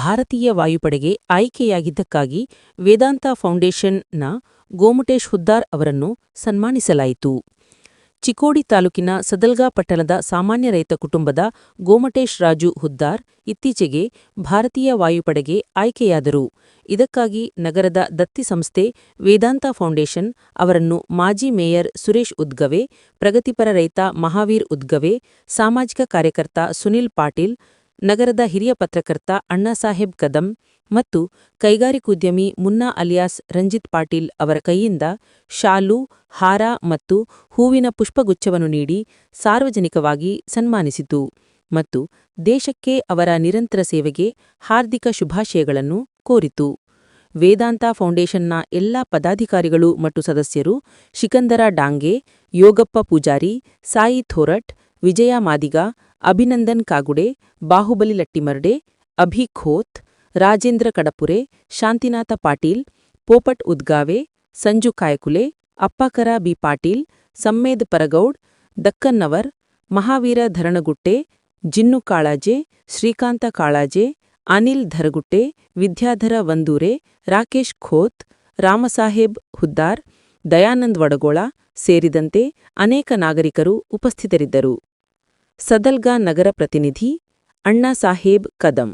ಭಾರತೀಯ ವಾಯುಪಡೆಗೆ ಆಯ್ಕೆಯಾಗಿದ್ದಕ್ಕಾಗಿ ವೇದಾಂತ ಫೌಂಡೇಶನ್ನ ಗೋಮಟೇಶ್ ಹುದ್ದಾರ್ ಅವರನ್ನು ಸನ್ಮಾನಿಸಲಾಯಿತು. ಚಿಕ್ಕೋಡಿ ತಾಲೂಕಿನ ಸದಲ್ಗಾ ಪಟ್ಟಣದ ಸಾಮಾನ್ಯ ರೈತ ಕುಟುಂಬದ ಗೋಮಟೇಶ್ ರಾಜು ಹುದ್ದಾರ್ ಇತ್ತೀಚೆಗೆ ಭಾರತೀಯ ವಾಯುಪಡೆಗೆ ಆಯ್ಕೆಯಾದರು. ಇದಕ್ಕಾಗಿ ನಗರದ ದತ್ತಿ ಸಂಸ್ಥೆ ವೇದಾಂತ ಫೌಂಡೇಶನ್ ಅವರನ್ನು ಮಾಜಿ ಮೇಯರ್ ಸುರೇಶ್ ಉದ್ಗವೆ, ಪ್ರಗತಿಪರ ರೈತ ಮಹಾವೀರ್ ಉದ್ಗವೆ, ಸಾಮಾಜಿಕ ಕಾರ್ಯಕರ್ತ ಸುನಿಲ್ ಪಾಟೀಲ್, ನಗರದ ಹಿರಿಯ ಪತ್ರಕರ್ತ ಅಣ್ಣಾಸಾಹೇಬ್ ಕದಂ ಮತ್ತು ಕೈಗಾರಿಕೋದ್ಯಮಿ ಮುನ್ನಾ ಅಲಿಯಾಸ್ ರಂಜಿತ್ ಪಾಟೀಲ್ ಅವರ ಕೈಯಿಂದ ಶಾಲು, ಹಾರ ಮತ್ತು ಹೂವಿನ ಪುಷ್ಪಗುಚ್ಛವನ್ನು ನೀಡಿ ಸಾರ್ವಜನಿಕವಾಗಿ ಸನ್ಮಾನಿಸಿತು ಮತ್ತು ದೇಶಕ್ಕೆ ಅವರ ನಿರಂತರ ಸೇವೆಗೆ ಹಾರ್ದಿಕ ಶುಭಾಶಯಗಳನ್ನು ಕೋರಿತು. ವೇದಾಂತ ಫೌಂಡೇಶನ್ನ ಎಲ್ಲಾ ಪದಾಧಿಕಾರಿಗಳು ಮತ್ತು ಸದಸ್ಯರು ಶಿಕಂದರ ಡಾಂಗೆ, ಯೋಗಪ್ಪ ಪೂಜಾರಿ, ಸಾಯಿ ಥೋರಟ್, ವಿಜಯ ಮಾದಿಗ, ಅಭಿನಂದನ್ ಕಾಗುಡೆ, ಬಾಹುಬಲಿ ಲಟ್ಟಿಮರ್ಡೆ, ಅಭಿ ಖೋತ್, ರಾಜೇಂದ್ರ ಕಡಪುರೆ, ಶಾಂತಿನಾಥ ಪಾಟೀಲ್, ಪೋಪಟ್ ಉದ್ಗಾವೆ, ಸಂಜು ಕಾಯಕುಲೆ, ಅಪ್ಪಕರ ಬಿ ಪಾಟೀಲ್, ಸಮ್ಮೇದ್ ಪರಗೌಡ್, ದಕ್ಕನ್ನವರ್, ಮಹಾವೀರ ಧರಣಗುಟ್ಟೆ, ಜಿನ್ನು ಕಾಳಾಜೆ, ಶ್ರೀಕಾಂತ ಕಾಳಾಜೆ, ಅನಿಲ್ ಧರಗುಟ್ಟೆ, ವಿದ್ಯಾಧರ ವಂದೂರೆ, ರಾಕೇಶ್ ಖೋತ್, ರಾಮಸಾಹೇಬ್ ಹುದ್ದಾರ್, ದಯಾನಂದ್ ವಡಗೋಳ ಸೇರಿದಂತೆ ಅನೇಕ ನಾಗರಿಕರು ಉಪಸ್ಥಿತರಿದ್ದರು. ಸದಲ್ಗಾ ನಗರ ಪ್ರತಿನಿಧಿ ಅಣ್ಣಾಸಾಹೇಬ್ ಕದಂ.